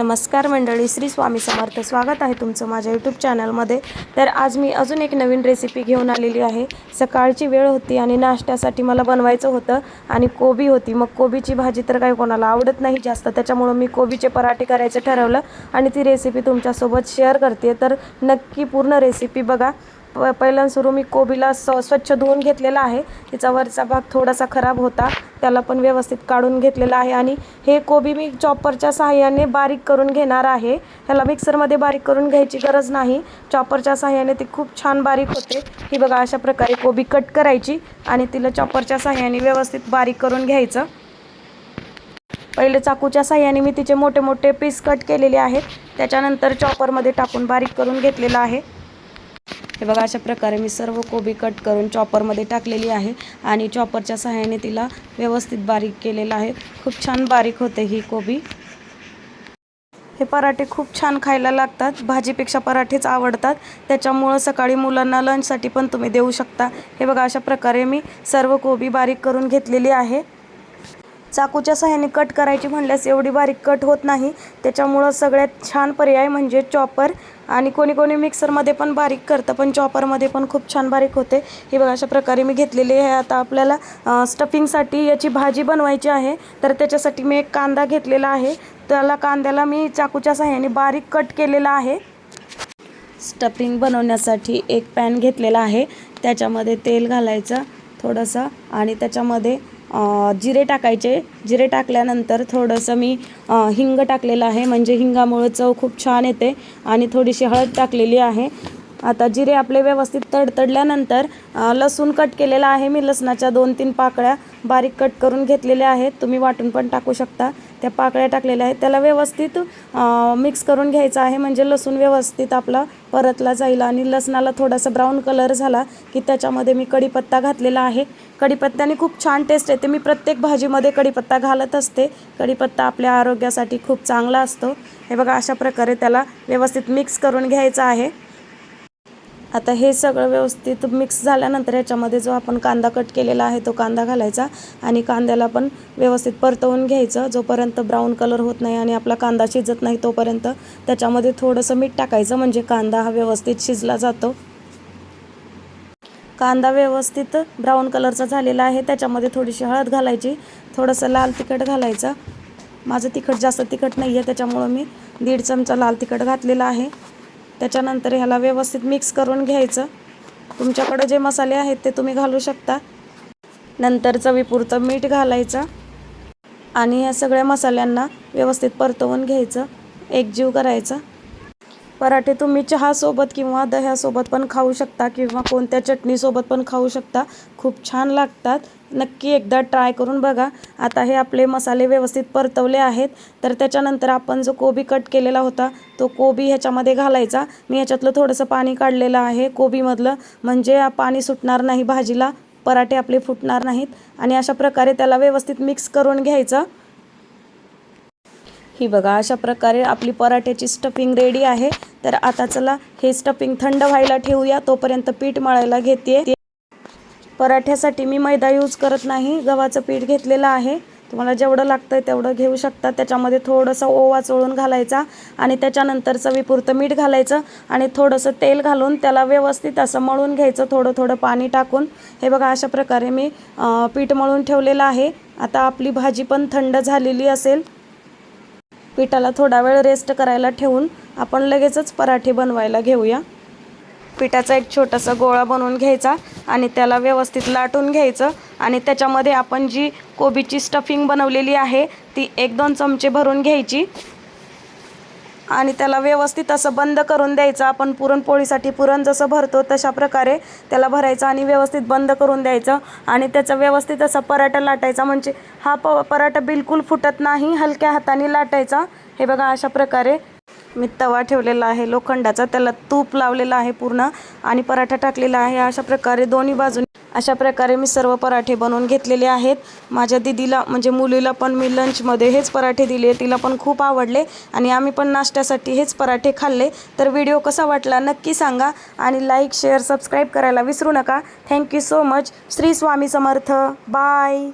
नमस्कार मंडळी श्री स्वामी समर्थ. स्वागत आहे तुमचं माझ्या यूट्यूब चॅनलमध्ये तर आज मी अजून एक नवीन रेसिपी घेऊन आलेली आहे. सकाळची वेळ होती आणि नाश्त्यासाठी मला बनवायचं होतं आणि कोबी होती. मग कोबीची भाजी तर काही कोणाला आवडत नाही जास्त. त्याच्यामुळं मी कोबीचे पराठे करायचं ठरवलं आणि ती रेसिपी तुमच्यासोबत शेअर करते. तर नक्की पूर्ण रेसिपी बघा. प पहिल्यांदा सुरू मी कोबीला स्व स्वच्छ धुवून घेतलेला आहे. तिचा वरचा भाग थोडासा खराब होता. त्याला पण व्यवस्थित काढून घेतलेलं आहे आणि हे कोबी मी चॉपरच्या सहाय्याने बारीक करून घेणार आहे. ह्याला मिक्सरमध्ये बारीक करून घ्यायची गरज नाही. चॉपरच्या सहाय्याने ती खूप छान बारीक होते. ही बघा अशा प्रकारे कोबी कट करायची आणि तिला चॉपरच्या सहाय्याने व्यवस्थित बारीक करून घ्यायचं. पहिले चाकूच्या साह्याने मी तिचे मोठे मोठे पीस कट केलेले आहेत. त्याच्यानंतर चॉपरमध्ये टाकून बारीक करून घेतलेलं आहे. हे बघा अशा प्रकारे मी सर्व कोबी कट करून चॉपरमध्ये टाकलेली आहे आणि चॉपरच्या सहाय्याने तिला व्यवस्थित बारीक केलेलं आहे. खूप छान बारीक होते ही कोबी. हे पराठे खूप छान खायला लागतात भाजीपेक्षा पराठेच आवडतात. त्याच्यामुळं सकाळी मुलांना लंचसाठी पण तुम्ही देऊ शकता. हे बघा अशा प्रकारे मी सर्व कोबी बारीक करून घेतलेली आहे. चाकूच्या सहाय्याने कट करायची म्हणल्यास एवढी बारीक कट होत नाही. त्याच्यामुळं सगळ्यात छान पर्याय म्हणजे चॉपर. आणि कोणी कोणी मिक्सरमध्ये पण बारीक करतं पण चॉपरमध्ये पण खूप छान बारीक होते. हे बघा अशा प्रकारे मी घेतलेली आहे. आता आपल्याला स्टफिंगसाठी याची भाजी बनवायची आहे. तर त्याच्यासाठी मी एक कांदा घेतलेला आहे. त्याला कांद्याला मी चाकूच्या सहाय्याने बारीक कट केलेला आहे. स्टफिंग बनवण्यासाठी एक पॅन घेतलेला आहे. त्याच्यामध्ये तेल घालायचं थोडंसं आणि त्याच्यामध्ये जिरे टाकायचे. जिरे टाकल्यानंतर थोडंसं मी हिंग टाकलेलं आहे. म्हणजे हिंगामुळं चव खूप छान येते आणि थोडीशी हळद टाकलेली आहे. आता जिरे आपले व्यवस्थित तडतडल्यानंतर लसूण कट केलेला आहे. मी लसणाच्या दोन तीन पाकळ्या बारीक कट करून घेतलेल्या आहेत. तुम्ही वाटून पण टाकू शकता. त्या पाकळ्या टाकलेल्या आहेत. त्याला व्यवस्थित मिक्स करून घ्यायचं आहे. म्हणजे लसूण व्यवस्थित आपला परतला जाईल आणि लसणाला थोडासा ब्राऊन कलर झाला की त्याच्यामध्ये मी कढीपत्ता घातलेला आहे. कढीपत्त्याने खूप छान टेस्ट येते. मी प्रत्येक भाजीमध्ये कढीपत्ता घालत असते. कढीपत्ता आपल्या आरोग्यासाठी खूप चांगला असतो. हे बघा अशा प्रकारे त्याला व्यवस्थित मिक्स करून घ्यायचं आहे. आता हे सगळं व्यवस्थित मिक्स झाल्यानंतर याच्यामध्ये जो आपण कांदा कट केलेला आहे तो कांदा घालायचा आणि कांद्याला पण व्यवस्थित परतवून घ्यायचं. जोपर्यंत ब्राऊन कलर होत नाही आणि आपला कांदा शिजत नाही तोपर्यंत त्याच्यामध्ये थोडंसं मीठ टाकायचं. म्हणजे कांदा हा व्यवस्थित शिजला जातो. कांदा व्यवस्थित ब्राऊन कलरचा झालेला आहे. त्याच्यामध्ये थोडीशी हळद घालायची. थोडंसं लाल तिखट घालायचं. माझं तिखट जास्त तिखट नाही आहे त्याच्यामुळं मी दीड चमचा लाल तिखट घातलेला आहे. त्याच्यानंतर ह्याला व्यवस्थित मिक्स करून घ्यायचं. तुमच्याकडं जे मसाले आहेत ते तुम्ही घालू शकता. नंतर चवीपुरतं मीठ घालायचं. आणि या सगळ्या मसाल्यांना व्यवस्थित परतवून घ्यायचं. एकजीव करायचं. पराठे तुम्ही चहासोबत किंवा दह्यासोबत पण खाऊ शकता किंवा कोणत्या चटणीसोबत पण खाऊ शकता. खूप छान लागतात. नक्की एकदा ट्राय करून बघा. आता हे आपले मसाले व्यवस्थित परतवले आहेत. तर त्याच्यानंतर आपण जो कोबी कट केलेला होता तो कोबी ह्याच्यामध्ये घालायचा. मी ह्याच्यातलं थोडंसं पाणी काढलेलं आहे कोबीमधलं. म्हणजे पाणी सुटणार नाही भाजीला. पराठे आपले फुटणार नाहीत. आणि अशा प्रकारे त्याला व्यवस्थित मिक्स करून घ्यायचं. ही बघा अशा प्रकारे आपली पराठ्याची स्टफिंग रेडी आहे. तर आता चला हे स्टफिंग थंड व्हायला ठेवूया. तोपर्यंत पीठ मळायला घेते. पराठ्यासाठी मी मैदा यूज करत नाही. गव्हाचं पीठ घेतलेलं आहे. तुम्हाला जेवढं लागतं आहे तेवढं घेऊ शकता. त्याच्यामध्ये थोडंसं ओवा चोळून घालायचा आणि त्याच्यानंतर चवीपुरतं मीठ घालायचं आणि थोडंसं तेल घालून त्याला व्यवस्थित असं मळून घ्यायचं. थोडं थोडं पाणी टाकून. हे बघा अशा प्रकारे मी पीठ मळून ठेवलेलं आहे. आता आपली भाजी पण थंड झालेली असेल. पिठाला थोडा वेळ रेस्ट करायला ठेवून आपण लगेचच पराठे बनवायला घेऊया. पिठाचा एक छोटासा गोळा बनवून घ्यायचा आणि त्याला व्यवस्थित लाटून घ्यायचं आणि त्याच्यामध्ये आपण जी कोबीची स्टफिंग बनवलेली आहे ती एक दोन चमचे भरून घ्यायची. आणि त्याला व्यवस्थित असं बंद करून द्यायचं. आपण पुरणपोळीसाठी पुरण जसं भरतो तशा प्रकारे त्याला भरायचं आणि व्यवस्थित बंद करून द्यायचं. आणि त्याचा व्यवस्थित असा पराठा लाटायचा म्हणजे हा प पराठा बिलकुल फुटत नाही हलक्या हाताने लाटायचा. हे बघा अशा प्रकारे मी तवा ठेवलेला आहे लोखंडाचा त्याला तूप लावलेला आहे पूर्ण आणि पराठा टाकलेला आहे. अशा प्रकारे दोन्ही बाजूने अशा प्रकारे मी सर्व पराठे बनवून घेतलेले आहेत. माझ्या दिदीला म्हणजे मुलीला पण मी लंचमध्ये हेच पराठे दिले तिला पण खूप आवडले आणि आम्ही पण नाश्त्यासाठी हेच पराठे खाल्ले. तर व्हिडिओ कसा वाटला नक्की सांगा आणि लाईक शेअर सबस्क्राईब करायला विसरू नका. Thank you so much Shri Swami Samarth. Bye